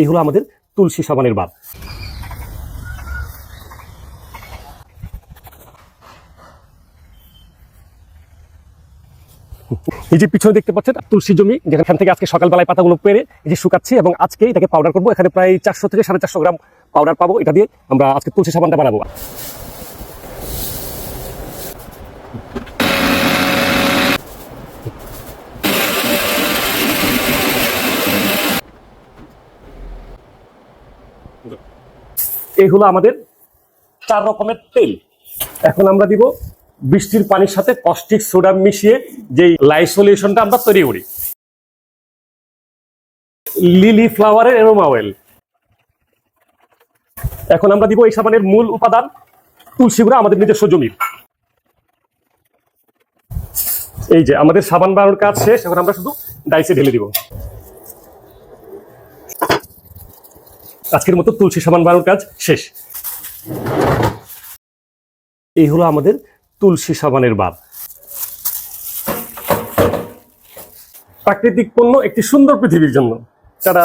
এই হলো আমাদের তুলসী সাবানের বাদ এই যে পিছনে দেখতে পাচ্ছেন, তুলসী জমি, যেখান থেকে আজকে সকালবেলায় পাতাগুলো পেরে এই যে শুকাচ্ছি এবং আজকে এটাকে পাউডার করব। এখানে প্রায় চারশো থেকে সাড়ে চারশো গ্রাম পাউডার পাবো। এটা দিয়ে আমরা আজকে তুলসী সাবানটা বানাবো। এই হলো আমাদের চার রকমের তেল। এখন আমরা দিব বৃষ্টির পানির সাথে কস্টিক সোডা মিশিয়ে যেই লাইসোলিউশনটা আমরা তৈরি করি। লিলি ফ্লাওয়ারের এরোমা অয়েল এখন আমরা দিব এই সাবানের মূল উপাদান, তুলসী গুঁড়া, আমাদের নিজস্ব জমির এই যে আমাদের সাবান বানানোর কাজ শেষ, এখন আমরা শুধু ডাইসে ঢেলে দিব। আজকের মতো তুলসী সাবান বানানোর কাজ শেষ। এই হলো আমাদের তুলসী সাবানের বাব প্রাকৃতিক পণ্য একটি সুন্দর পৃথিবীর জন্য। তারা